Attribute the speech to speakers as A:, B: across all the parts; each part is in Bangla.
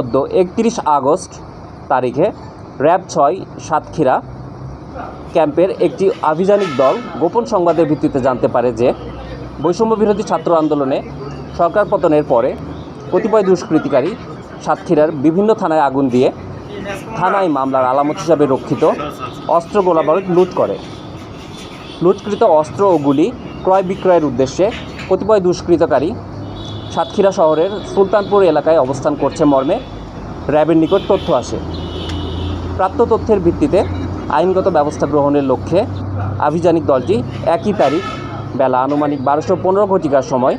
A: অদ্য একত্রিশ আগস্ট তারিখে র্যাব ছয় সাতক্ষীরা ক্যাম্পের একটি আভিযানিক দল গোপন সংবাদের ভিত্তিতে জানতে পারে যে বৈষম্য বিরোধী ছাত্র আন্দোলনে সরকার পতনের পরে কতিপয় দুষ্কৃতিকারী সাতক্ষীরার বিভিন্ন থানায় আগুন দিয়ে থানায় মামলার আলামত হিসাবে রক্ষিত অস্ত্র গোলাবারুদ লুট করে। লুটকৃত অস্ত্র ও গুলি ক্রয় বিক্রয়ের উদ্দেশ্যে কতিপয় দুষ্কৃতকারী সাতক্ষীরা শহরের সুলতানপুর এলাকায় অবস্থান করছে মর্মে। র্যাবের নিকট তথ্য আসে। প্রাপ্ত তথ্যের ভিত্তিতে আইনগত ব্যবস্থা গ্রহণের লক্ষ্যে আভিযানিক দলটি একই তারিখ বেলা আনুমানিক বারোশো পনেরো ঘটিকার সময়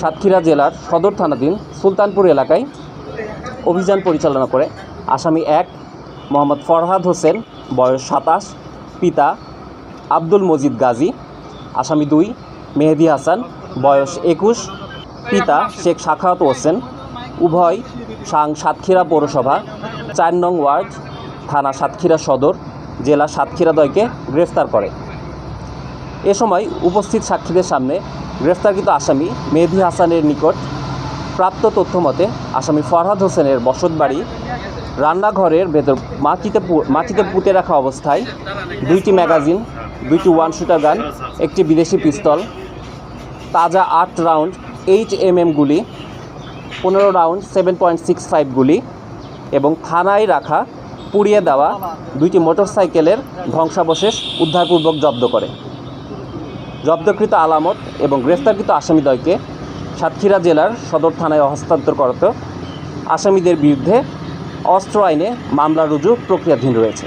A: সাতক্ষীরা জেলার সদর থানাধীন সুলতানপুর এলাকায় অভিযান পরিচালনা করে আসামি এক, মোহাম্মদ ফরহাদ হোসেন, বয়স সাতাশ, পিতা আব্দুল মজিদ গাজী, আসামি দুই, মেহেদি হাসান, বয়স একুশ পিতা শেখ সাখাওয়াত হোসেন, উভয় সাং সাতক্ষীরা পৌরসভা, চার নং ওয়ার্ড, থানা সাতক্ষীরা সদর, জেলা সাতক্ষীরাদয়কে গ্রেফতার করে। এ সময় উপস্থিত সাক্ষীদের সামনে গ্রেফতারকৃত আসামি মেহেদি হাসানের নিকট প্রাপ্ত তথ্য মতে আসামি ফরহাদ হোসেনের বসতবাড়ি রান্নাঘরের ভেতর মাটিতে মাটিতে পুঁতে রাখা অবস্থায় দুইটি ম্যাগাজিন, দুইটি ওয়ান শুটার গান, একটি বিদেশি পিস্তল, তাজা আট রাউন্ড এইচ এম এম গুলি, পনেরো round seven point six five গুলি এবং থানায় রাখা, পুড়িয়ে দেওয়া দুইটি মোটরসাইকেলের ধ্বংসাবশেষ উদ্ধারপূর্বক জব্দ করে। জব্দকৃত আলামত এবং গ্রেফতারকৃত আসামিদ্বয়কে সাতক্ষীরা জেলার সদর থানায় হস্তান্তর করত আসামিদের বিরুদ্ধে অস্ত্র আইনে মামলা রুজু প্রক্রিয়াধীন রয়েছে।